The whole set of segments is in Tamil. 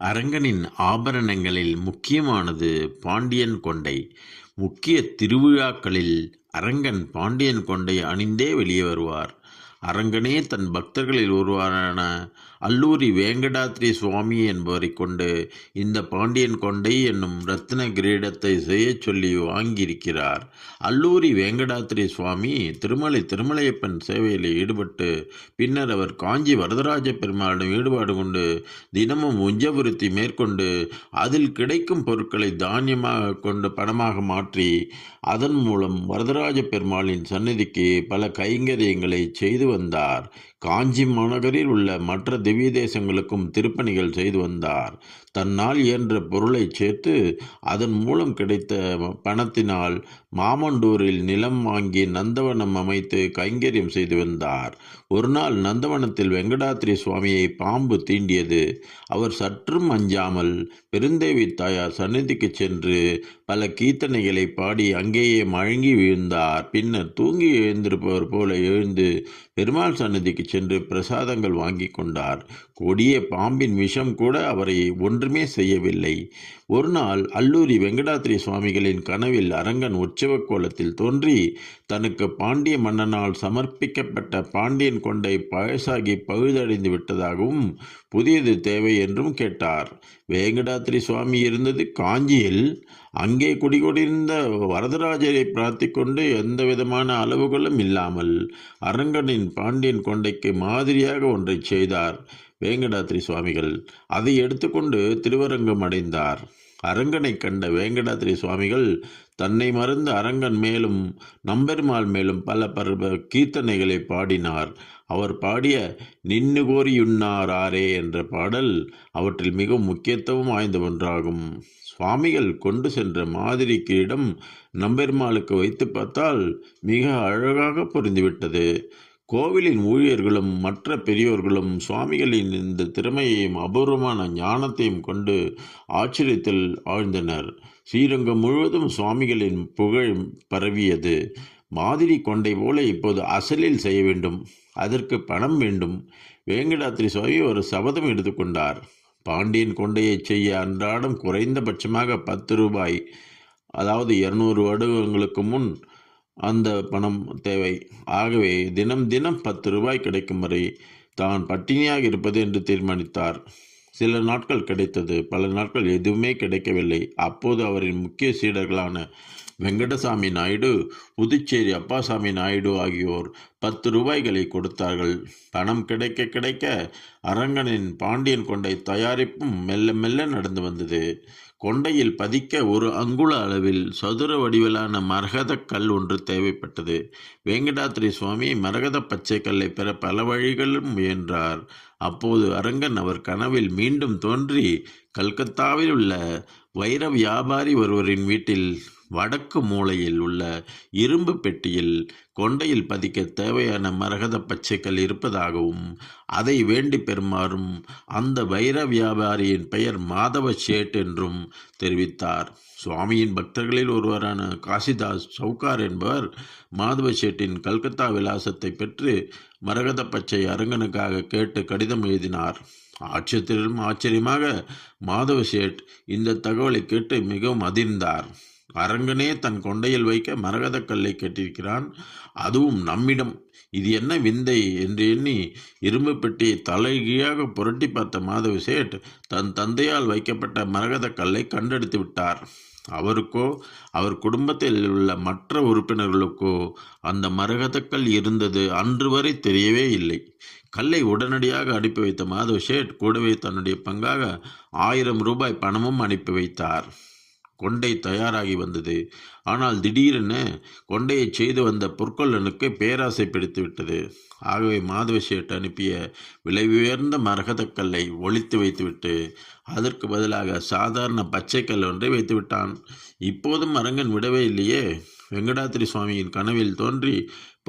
அரங்கனின் ஆபரணங்களில் முக்கியமானது பாண்டியன் கொண்டை. முக்கிய திருவிழாக்களில் அரங்கன் பாண்டியன் கொண்டை அணிந்தே வெளியே வருவார். அரங்கனே தன் பக்தர்களில் ஒருவரான அல்லூரி வேங்கடாத்ரி சுவாமி என்பவரை கொண்டு இந்த பாண்டியன் கொண்டை என்னும் ரத்ன கிரீடத்தை செய்யச் சொல்லி வாங்கியிருக்கிறார். அல்லூரி வேங்கடாத்ரி சுவாமி திருமலை திருமலையப்பன் சேவையில் ஈடுபட்டு பின்னர் அவர் காஞ்சி வரதராஜ பெருமாளிடம் ஈடுபாடு கொண்டு தினமும் உஞ்சபுருத்தி மேற்கொண்டு அதில் கிடைக்கும் பொருட்களை தானியமாக கொண்டு பணமாக மாற்றி அதன் மூலம் வரதராஜ பெருமாளின் சந்நிதிக்கு பல கைங்கரியங்களை செய்து வந்தார். காஞ்சி மாநகரில் உள்ள மற்ற திவ்ய தேசங்களுக்கும் திருப்பணிகள் செய்து வந்தார். தன்னால் இயன்ற பொருளை சேர்த்து அதன் மூலம் கிடைத்த பணத்தினால் மாமண்டூரில் நிலம் வாங்கி நந்தவனம் அமைத்து கைங்கரியம் செய்து வந்தார். ஒரு நாள் நந்தவனத்தில் வெங்கடாத்திரி சுவாமியை பாம்பு தீண்டியது. அவர் சற்றும் அஞ்சாமல் பெருந்தேவி தாயார் சந்நிதிக்கு சென்று பல கீர்த்தனைகளை பாடி அங்கேயே மழங்கி விழுந்தார். பின்னர் தூங்கி எழுந்திருப்பவர் போல எழுந்து பெருமாள் சன்னதிக்கு சென்று பிரசாதங்கள் வாங்கி கொண்டார். கொடிய பாம்பின் விஷம் கூட அவரை ஒன்றுமே செய்யவில்லை. ஒரு நாள் அல்லூரி வெங்கடாத்திரி சுவாமிகளின் கனவில் அரங்கன் உற்சவ கோலத்தில் தோன்றி தனக்கு பாண்டிய மன்னனால் சமர்ப்பிக்கப்பட்ட பாண்டியன் கொண்டை பழசாகி பழுதடைந்து விட்டதாகவும் புதியது தேவை என்றும் கேட்டார். வேங்கடாத்திரி சுவாமி இருந்தது காஞ்சியில். அங்கே குடிகொண்டிருந்த வரதராஜரை பிரார்த்திக்கொண்டு எந்த விதமான அளவுகளும் இல்லாமல் அரங்கனின் பாண்டியன் கொண்டைக்கு மாதிரியாக ஒன்றை செய்தார். வேங்கடாத்திரி சுவாமிகள் அதை எடுத்துக்கொண்டு திருவரங்கம் அடைந்தார். அரங்கனை கண்ட வேங்கடாத்திரி சுவாமிகள் தன்னை மறந்து அரங்கன் மேலும் நம்பெருமாள் மேலும் பல பருவ கீர்த்தனைகளை பாடினார். அவர் பாடிய நின்னு கோரியுண்ணாரே என்ற பாடல் அவற்றில் மிகவும் முக்கியத்துவம் வாய்ந்த ஒன்றாகும். சுவாமிகள் கொண்டு சென்ற மாதிரி கிரீடம் நம்பெருமாளுக்கு வைத்து பார்த்தால் மிக அழகாக புரிந்துவிட்டது. கோவிலின் ஊழியர்களும் மற்ற பெரியோர்களும் சுவாமிகளின் இந்த திறமையையும் அபூர்வமான ஞானத்தையும் கொண்டு ஆச்சரியத்தில் ஆழ்ந்தனர். ஸ்ரீரங்கம் முழுவதும் சுவாமிகளின் புகழ் பரவியது. மாதிரி கொண்டை போல இப்போது அசலில் செய்ய வேண்டும் அதற்கு பணம் வேண்டும். வேங்கடாத்திரி சுவாமி ஒரு சபதம் எடுத்துக்கொண்டார் பாண்டியன் கொண்டையை செய்ய அன்றாடம் குறைந்தபட்சமாக பத்து ரூபாய் அதாவது இருநூறு வருடங்களுக்கு முன் அந்த பணம் தேவை. ஆகவே தினம் தினம் பத்து ரூபாய் கிடைக்கும் வரை தான் பட்டினியாக இருப்பது என்று தீர்மானித்தார். சில நாட்கள் கிடைத்தது பல நாட்கள் எதுவுமே கிடைக்கவில்லை. அப்போது அவரின் முக்கிய சீடர்களான வெங்கடசாமி நாயுடு புதுச்சேரி அப்பாசாமி நாயுடு ஆகியோர் பத்து ரூபாய்களை கொடுத்தார்கள். பணம் கிடைக்க கிடைக்க அரங்கனின் பாண்டியன் கொண்டை தயாரிப்பும் மெல்ல மெல்ல நடந்து வந்தது. கொண்டையில் பதிக்க ஒரு அங்குல அளவில் சதுர வடிவிலான மரகத கல் ஒன்று தேவைப்பட்டது. வேங்கடாத்திரி சுவாமி மரகத பச்சை கல்லை பெற பல வழிகளும் முயன்றார். அப்போது அரங்கன் அவர் கனவில் மீண்டும் தோன்றி கல்கத்தாவில் உள்ள வைர வியாபாரி ஒருவரின் வீட்டில் வடக்கு மூலையில் உள்ள இரும்பு பெட்டியில் கொண்டையில் பதிக்க தேவையான மரகத பச்சைகள் இருப்பதாகவும் அதை வேண்டி பெறுமாறும் அந்த வைர வியாபாரியின் பெயர் மாதவ சேட் என்றும் தெரிவித்தார். சுவாமியின் பக்தர்களில் ஒருவரான காசிதாஸ் சவுகார் என்பவர் மாதவ சேட்டின் கல்கத்தா விலாசத்தை பெற்று மரகத பச்சை அரங்கனுக்காக கேட்டு கடிதம் எழுதினார். ஆச்சரியத்திலும் ஆச்சரியமாக மாதவ சேட் இந்த தகவலை கேட்டு மிகவும் அதிர்ந்தார். அரங்கனே தன் கொண்டையில் வைக்க மரகத கல்லை கட்டியிருக்கிறான் அதுவும் நம்மிடம். இது என்ன விந்தை என்று எண்ணி இரும்பு பெட்டியை தலைகீழாக புரட்டி பார்த்த மாதவ சேட் தன் தந்தையால் வைக்கப்பட்ட மரகத கல்லை கண்டெடுத்து விட்டார். அவருக்கோ அவர் குடும்பத்தில் உள்ள மற்ற உறுப்பினர்களுக்கோ அந்த மரகதக்கல் இருந்தது அன்று வரை தெரியவே இல்லை. கல்லை உடனடியாக அனுப்பி வைத்த மாதவ ஷேட் கூடவே தன்னுடைய பங்காக ஆயிரம் ரூபாய் பணமும் அனுப்பி வைத்தார். கொண்டை தயாராகி வந்தது. ஆனால் திடீரென கொண்டையை செய்து வந்த பொற்கொள்ளனுக்கு பேராசை பிடித்து விட்டது ஆகவே மாதவ சேட் அனுப்பிய விலை உயர்ந்த மரகதக்கல்லை ஒழித்து வைத்துவிட்டு அதற்கு பதிலாக சாதாரண பச்சைக்கல் ஒன்றை வைத்து விட்டான் இப்போதும் அரங்கன் விடவே இல்லையே. வெங்கடாத்திரி சுவாமியின் கனவில் தோன்றி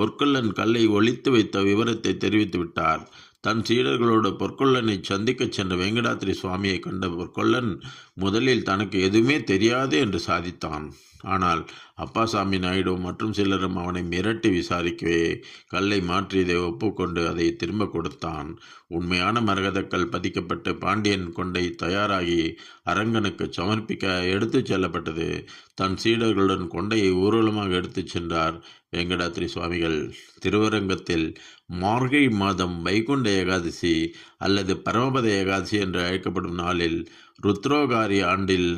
பொற்கொள்ளன் கல்லை ஒழித்து வைத்த விவரத்தை தெரிவித்து விட்டார். தன் சீடர்களோடு பொற்கொள்ளனை சந்திக்கச் சென்ற வெங்கடாத்திரி சுவாமியை கண்ட பொற்கொள்ளன் முதலில் தனக்கு எதுவுமே தெரியாது என்று சாதித்தான். ஆனால் அப்பாசாமி நாயுடு மற்றும் சிலரும் அவனை மிரட்டி விசாரிக்கவே கல்லை மாற்றியதை ஒப்புக்கொண்டு அதை திரும்ப கொடுத்தான். உண்மையான மரகதக்கல் பதிக்கப்பட்டு பாண்டியன் கொண்டை தயாராகி அரங்கனுக்கு சமர்ப்பிக்க எடுத்துச் செல்லப்பட்டது. தன் சீடர்களுடன் கொண்டையை ஊர்வலமாக எடுத்துச் சென்றார் வெங்கடாத்திரி சுவாமிகள். திருவரங்கத்தில் மார்கழி மாதம் வைகுண்ட ஏகாதசி அல்லது பரமபத ஏகாதசி என்று அழைக்கப்படும் நாளில் ருத்ரோகாரி ஆண்டில்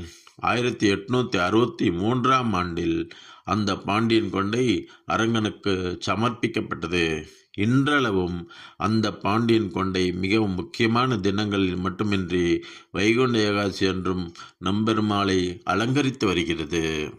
ஆயிரத்தி எட்நூற்றி அறுபத்தி மூன்றாம் ஆண்டில் அந்த பாண்டியன் கொண்டை அரங்கனுக்கு சமர்ப்பிக்கப்பட்டது. இன்றளவும் அந்த பாண்டியன் கொண்டை மிகவும் முக்கியமான தினங்களில் மட்டுமின்றி வைகுண்ட ஏகாசி என்றும் நம்பெருமாளை அலங்கரித்து வருகிறது.